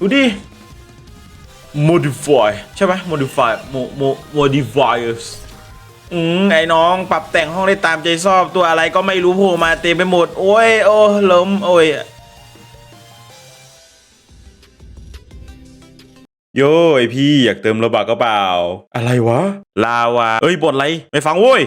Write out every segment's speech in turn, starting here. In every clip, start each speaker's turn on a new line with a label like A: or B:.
A: ดูดิ modify ใช่ไหม modify mo mo modifiers อืมไอ้น้องปรับแต่งห้องได้ตามใจชอบตัวอะไรก็ไม่รู้โผล่มาเต็มไปหมด โอ้ย โอ้ล้มโอ้ยโย้ไอพี่อยากเติมระบากก็เปล่า อะไรวะ ลาวาเอ้ยบทอะไร ไม่ฟังโว้ย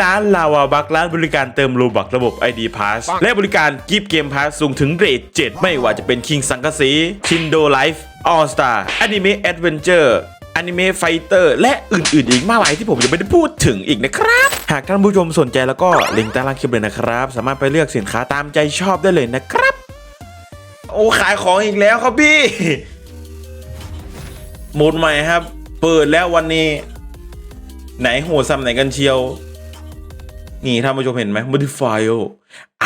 A: ร้านลาวาบักร้านบริการเติมโลบักระบบ ID Pass และบริการกิฟต์เกมพาสสูงถึงเรท7 ไม่ว่าจะเป็น King สังกะสีชินโดไลฟ์ออสตาอนิเมะแอดเวนเจอร์อนิเมะไฟเตอร์และอื่นๆ อีกมากมายที่ผมยังไม่ได้พูดถึงอีกนะครับ หากท่านผู้ชมสนใจแล้วก็ลิงก์ใต้ล่างคลิปเลยนะครับ สามารถไปเลือกสินค้าตามใจชอบได้เลยนะครับ โอ้ขายของอีกแล้วครับพี่หมดใหม่ครับ เปิดแล้ววันนี้ ไหนโหดซ้ำไหนกันเชียว นี่ท่านผู้ชมเห็นไหม modifier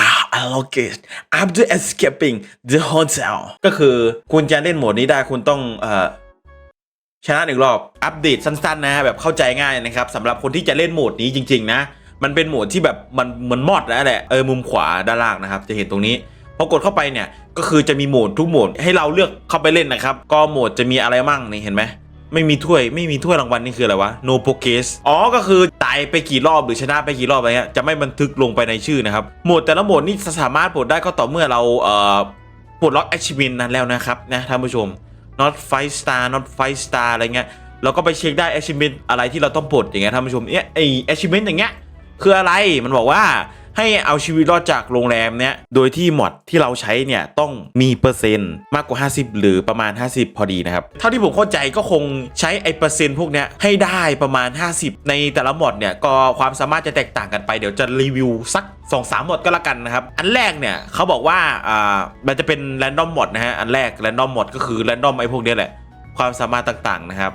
A: are allocated after escaping the hotel ก็คือคุณจะเล่นโหมดนี้ได้คุณต้องเอ่อชนะหนึ่งรอบอัปเดตสั้นๆ นะ แบบเข้าใจง่ายนะครับสำหรับคนที่จะเล่นโหมดนี้จริง ๆ นะ มันเป็นโหมดที่แบบมันเหมือนมอดนะแหละเออมุมขวาด้านล่างนะครับ จะเห็นตรงนี้พอกดเข้าไปเนี่ยก็คือจะมีโหมดทุกโหมดให้เราเลือกเข้าไปเล่นนะครับ ก็โหมดจะมีอะไรมั่งนี่เห็นไหม ไม่มีถ้วยไม่มีถ้วยรางวัลนี่คืออะไรวะ no progress อ๋อก็คือตายไปกี่รอบหรือชนะไปกี่รอบอะไรเงี้ยจะไม่บันทึกลงไปในชื่อนะครับหมดแต่ละหมดนี่สามารถปลดได้ก็ต่อเมื่อเราเอ่อปลดล็อก achievement นั้นแล้วนะครับนะท่านผู้ชม not five star not five star อะไรเงี้ยเราก็ไปเช็คได้ achievement อะไรที่เราต้องปลดอย่างเงี้ยท่านผู้ชมเนี่ยไอ achievement อย่างเงี้ยคืออะไรมันบอกว่าให้เอาชีวิตรอดจากโรงแรมเนี้ยโดยที่มอดที่เราใช้เนี่ยต้องมีเปอร์เซ็นต์มากกว่า 50 หรือประมาณ 50 พอดีนะครับ เท่าที่ผมเข้าใจก็คงใช้ไอเปอร์เซ็นต์พวกเนี้ยให้ได้ประมาณ 50 ในแต่ละมอดเนี่ยก็ความสามารถจะแตกต่างกันไปเดี๋ยวจะรีวิวสัก2 3มอดก็แล้วกันนะครับ อันแรกเนี่ยเขาบอกว่าอ่ามันจะเป็นแรนดอมหมดนะฮะอันแรกแรนดอมหมดก็คือแรนดอมไอพวกเนี้ยแหละความสามารถต่างๆนะครับ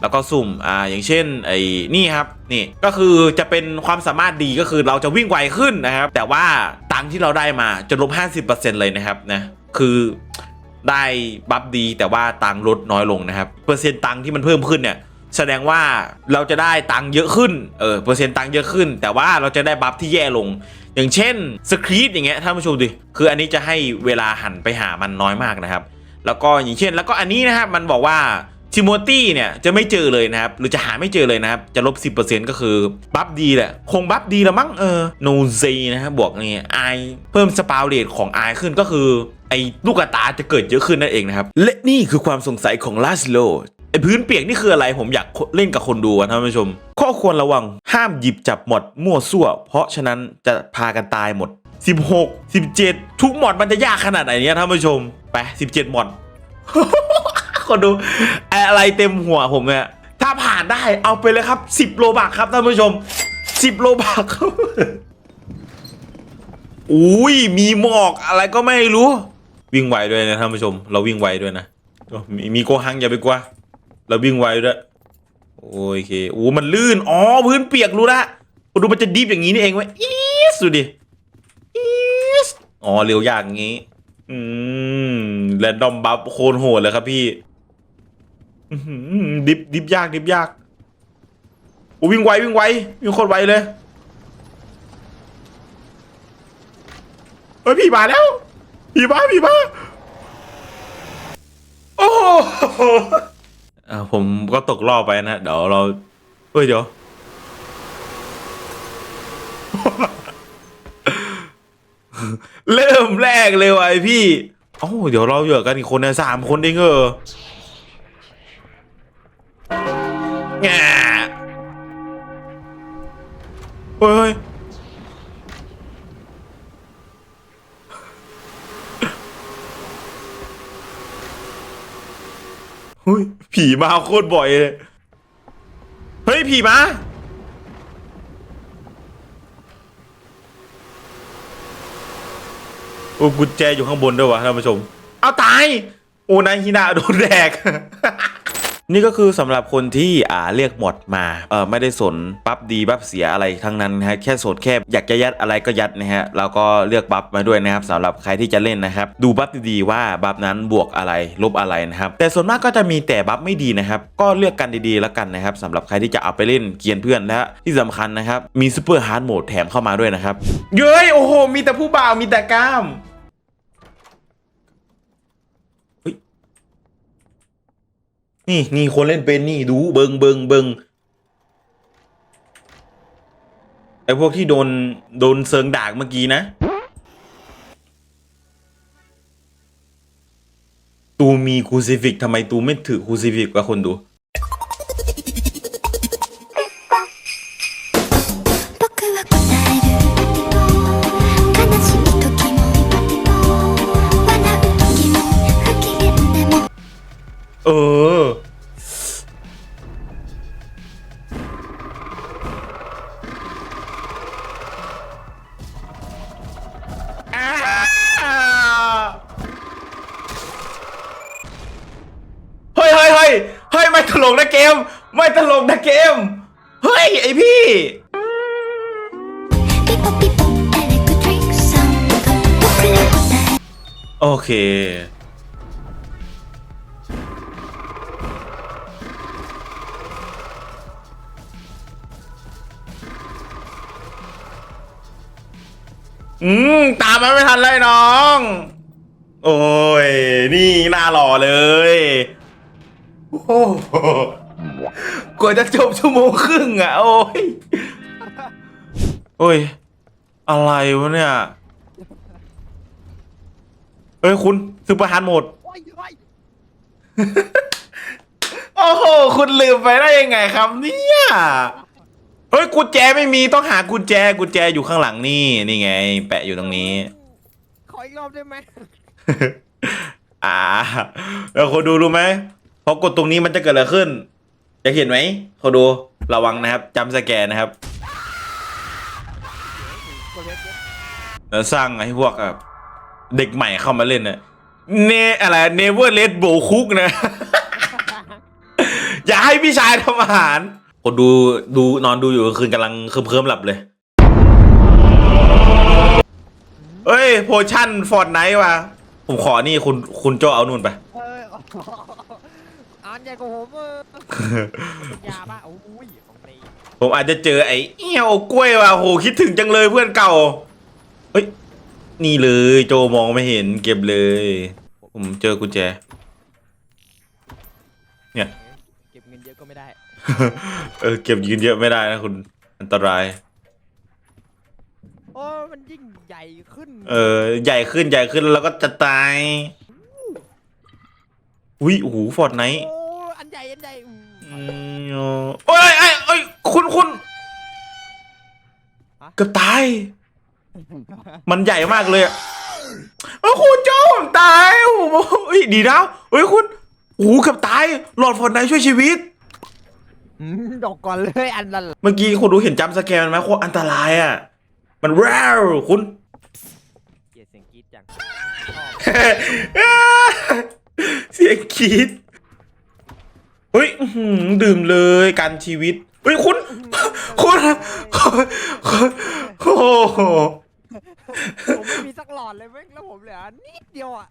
A: แล้วก็สุ่ม อ่า อย่างเช่น ไอ้นี่ครับ นี่ ก็คือจะเป็นความสามารถดีก็คือเราจะวิ่งไวขึ้นนะครับ แต่ว่าตังค์ที่เราได้มาจะลบ 50%เลยนะครับ นะ คือได้บัฟดีแต่ว่าตังค์ลดน้อยลงนะครับ เปอร์เซ็นต์ตังค์ที่มันเพิ่มขึ้นเนี่ย แสดงว่าเราจะได้ตังค์เยอะขึ้น เออ เปอร์เซ็นต์ตังค์เยอะขึ้น แต่ว่าเราจะได้บัฟที่แย่ลง อย่างเช่นสครีปอย่างเงี้ย ท่านผู้ชมดิ คืออันนี้จะให้เวลาหันไปหามันน้อยมากนะครับ แล้วก็อย่างเช่น แล้วก็อันนี้นะครับ มันบอกว่า ทิโมตี้เนี่ยจะไม่เจอเลยนะครับ หรือจะหาไม่เจอเลยนะครับ จะลบ 10%ก็คือบัฟดีแหละ คงบัฟดีละมั้งเออโนเซนะครับบวกนี่ไอเพิ่มสปาวเรทของไอขึ้นก็คือ ไอลูกตาจะเกิดเยอะขึ้นนั่นเองนะครับ และนี่คือความสงสัยของลาสโลไอพื้นเปียกนี่คืออะไรผมอยากเล่นกับคนดูอะท่านผู้ชม ข้อควรระวังห้ามหยิบจับหมดมั่วซั่ว เพราะฉะนั้นจะพากันตายหมด 16 17 ทุกหมดมันจะยากขนาดไหนเนี่ยท่านผู้ชมไป17หมด คนดูอะไรเต็มหัวผมเนี่ยถ้าผ่านได้เอาไปเลยครับ 10 โลบักครับท่านผู้ชม 10 โลบักครับอุ้ยมีหมอกอะไรก็ไม่รู้ วิ่งไวด้วยนะท่านผู้ชม เราวิ่งไวด้วยนะมีมีโกหังอย่าไปกลัวเราวิ่งไวด้วยโอเคโอ้มันลื่นอ๋อพื้นเปียกรู้ละดูมันจะดิฟอย่างนี้นี่เองเว้ยอีสดูดิอีสอ๋อเร็วยากอย่างงี้ อืมแรนดอมบัฟโคนโหดเลยครับพี่ อื้อหือดิฟดิฟยากดิฟยากโอ้วิ่งไววิ่งไววิ่งโคตรไวเลยเฮ้ยพี่มาแล้วพี่มาพี่มาโอ้โหอ่าผมก็ตกรอบไปนะ เดี๋ยวเราเฮ้ยเดี๋ยว เริ่มแรกเลยว่ะไอพี่ เอ้าเดี๋ยวเราเหยื่อกันอีกคนนะสามคนเองเออ แง่เฮ้ยเฮ้ยผีมาโคตรบ่อยเลย เฮ้ย ผีมาโอ้กุญแจอยู่ข้างบนด้วยวะท่านผู้ชม เอาตาย โอ้นายฮินาโดนแดก นี่ก็คือสำหรับคนที่อ่าเรียกหมดมาเออไม่ได้สนบัฟดีบัฟเสียอะไรทั้งนั้นนะฮะแค่สนแค่อยากจะยัดอะไรก็ยัดนะฮะแล้วก็เลือกบัฟมาด้วยนะครับสำหรับใครที่จะเล่นนะครับดูบัฟดีๆว่าบัฟนั้นบวกอะไรลบอะไรนะครับแต่ส่วนมากก็จะมีแต่บัฟไม่ดีนะครับก็เลือกกันดีๆแล้วกันนะครับสำหรับใครที่จะเอาไปเล่นเกียนเพื่อนและที่สำคัญนะครับมีซูเปอร์ฮาร์ดโหมดแถมเข้ามาด้วยนะครับเย้ยโอ้โหมีแต่ผู้บ่าวมีแต่กล้าม นี่นี่คนเล่นเป็นนี่ดูเบิงเบิงเบิงไอพวกที่โดนโดนเซิงด่าเมื่อกี้นะ ตูมีคูซิฟิกทำไมตูไม่ถือคูซิฟิกกับคนดูเออ ตลกนะเกม เฮ้ย ไอพี่ โอเค อืม ตามมาไม่ทันเลยน้อง โอ้ย นี่น่าหล่อเลย โอ้ กว่าจะจบชั่วโมงครึ่งอะ โอ้ยโอ้ย อะไรวะเนี่ยเฮ้ยคุณซื้อประหารหมด
B: โอ้ยโอ้ย
A: โอ้โห คุณลืมไปได้ยังไงครับเนี่ยเฮ้ยกุญแจไม่มีต้องหากุญแจกุญแจอยู่ข้างหลังนี่ นี่ไง แปะอยู่ตรงนี้
B: ขออีกรอบได้ไหม
A: อ่าแล้วคนดูรู้ไหมพอกดตรงนี้มันจะเกิดอะไรขึ้น จะเห็นไหมขาดูระวังนะครับจำสแกนนะครับ
B: เว็บเว็บ
A: แล้วสร้างให้พวกแบบเด็กใหม่เข้ามาเล่นน่ะเนอะไรเนเวอร์เลดโบคุกนะ อย่าให้พี่ชายทำอาหารคนดูดูนอนดูอยู่คืนกำลังเคิมเคิมหลับเลยเอ้ย โพชั่นฟอร์ดไนท์ว่ะผมขอนี่คุณคุณโจเอานู่นไป
B: อออ่านใหญ่กว่าผมเออยาบ้าโอ้ยของดี
A: ผมอาจจะเจอไอ้เอี้ยวกล้วยว่ะโหคิดถึงจังเลยเพื่อนเก่าเฮ้ยนี่เลยโจมองไม่เห็นเก็บเลย ผมเจอกุญแจ เนี่ย
B: เก็บเงินเยอะก็ไม่ได้
A: เออเก็บยืนเยอะไม่ได้นะคุณอันตราย
B: โอ้มันยิ่งใหญ่ขึ้น
A: เออใหญ่ขึ้นใหญ่ขึ้นแล้วก็จะตาย อุ้ยโอ้โหฟอร์ดไนท์
B: โอ้อันใหญ่อันใหญ่อืม
A: อืมโอ้ยไอ้ไอ้ยคุณคุณเกือบตาย มันใหญ่มากเลยอะโอ้โหโจผมตายโอ้โหเฮ้ยดีแล้วเฮ้ยคุณโอ้โหเกือบตายหลอดฟอร์ดไนท์ช่วยชีวิต
B: อืมดอกก่อนเลยอันนั้น
A: เมื่อกี้คุณดูเห็นจำสแกนมันไหมโคตรอันตรายอะ มันแววคุณ
B: เกลียดเสียงกรี๊ดจัง
A: เสียงคิดเฮ้ยอื้อหือดื่มเลยการชีวิตเฮ้ยคุณคุณ คุณโอ้โห
B: ผมไม่มีสักหลอดเลยเว้ยแล้วผมเหลือนิดเดียวอะ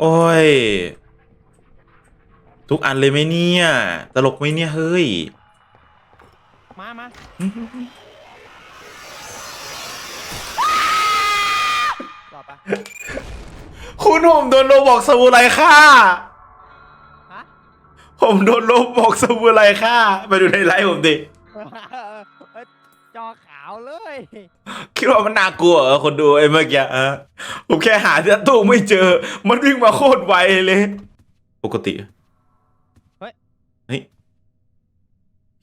A: โอ้ย ทุกอันเลยไหมเนี่ย ตลกไหมเนี่ย เฮ้ย
B: มามาหลอดปะ
A: คุณผมโดนโรบอกสมุไรฆ่า
B: ฮะ
A: ผมโดนโรบอกสมุไรฆ่าไปดูในไลฟ์ผมดิ
B: เอ้ยจอขาวเลย
A: คิดว่ามันน่ากลัวเหรอคนดูไอ้เมื่อกี้อะผมแค่หาที่ตู้ไม่เจอ มันวิ่งมาโคตรไวเลย ปกติ
B: เฮ้ย
A: เฮ้ย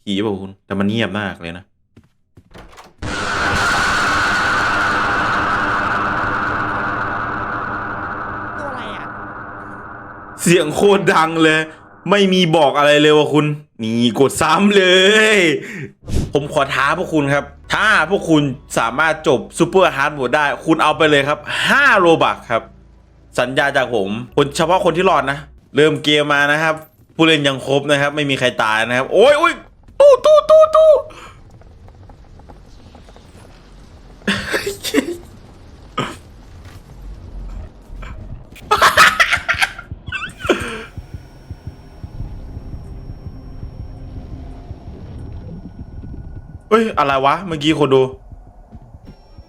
A: ผีเปล่าคุณ แต่มันเงียบมากเลยนะ
B: ตัวอะไรอะ
A: เสียงโคตรดังเลย ไม่มีบอกอะไรเลยว่ะคุณ นี่กดซ้ำเลย ผมขอท้าพวกคุณครับ ถ้าพวกคุณสามารถจบซูเปอร์ฮาร์ดโหมดได้ คุณเอาไปเลยครับ 5 โลบักครับ สัญญาจากผม คนเฉพาะคนที่รอดนะ เริ่มเกมมานะครับ ผู้เล่นยังครบนะครับ ไม่มีใครตายนะครับ โอ้ยโอ้ยตู้ตู้ตู้ตู้ เฮ้ย อะไรวะ เมื่อกี้คนดู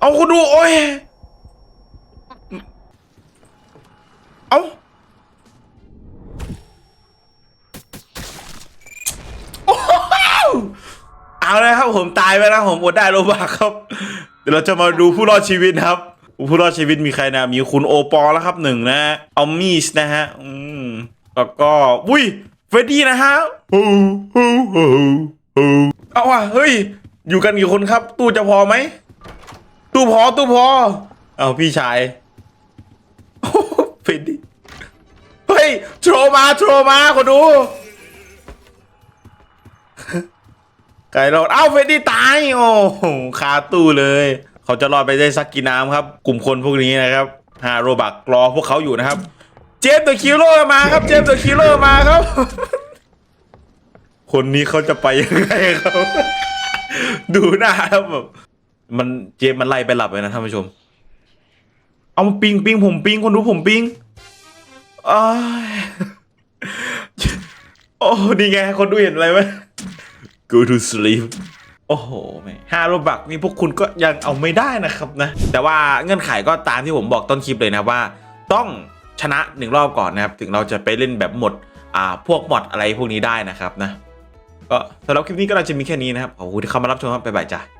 A: เอาคนดู โอ้ย เอาเอาเลยครับผมตายไปแล้วผมอดได้โลบากครับ เดี๋ยวเราจะมาดูผู้รอดชีวิตครับ ผู้รอดชีวิตมีใครนะ มีคุณโอปอแล้วครับหนึ่งนะเอามีสนะฮะ อืมแล้วก็ อุ้ยเฟรดดี้นะฮะเอาว่ะเฮ้ย อยู่กันกี่คนครับ ตู้จะพอไหม ตู้พอตู้พอ เอาพี่ชายเฟรดดี้เฮ้ยโทรมาโทรมาคนดูไก่รอดเอ้าเฟดดี้ตาย โอ้โหคาตู้เลย เขาจะรอดไปได้สักกี่น้ำครับ กลุ่มคนพวกนี้นะครับฮาโรบักรอพวกเขาอยู่นะครับ เจมส์เดอะคิลเลอร์มาครับ เจมส์เดอะคิลเลอร์มาครับ คนนี้เขาจะไปยังไงครับ ดูหน้าแบบมันเจมมันไล่ไปหลับเลยนะท่านผู้ชม เอามาปิงปิงผมปิงคนดูผมปิงอ้ายโอ้นี่ไงคนดูเห็นอะไรไหม go to sleep โอ้โหแม่ห้าโรบักนี่พวกคุณก็ยังเอาไม่ได้นะครับนะ แต่ว่าเงื่อนไขก็ตามที่ผมบอกต้นคลิปเลยนะว่า ต้องชนะหนึ่งรอบก่อนนะครับ ถึงเราจะไปเล่นแบบหมด อ่า พวกหมดอะไรพวกนี้ได้นะครับนะ ก็สำหรับคลิปนี้ก็เราจะมีแค่นี้นะครับขอบคุณที่เข้ามารับชมครับบ๊ายบายจ้า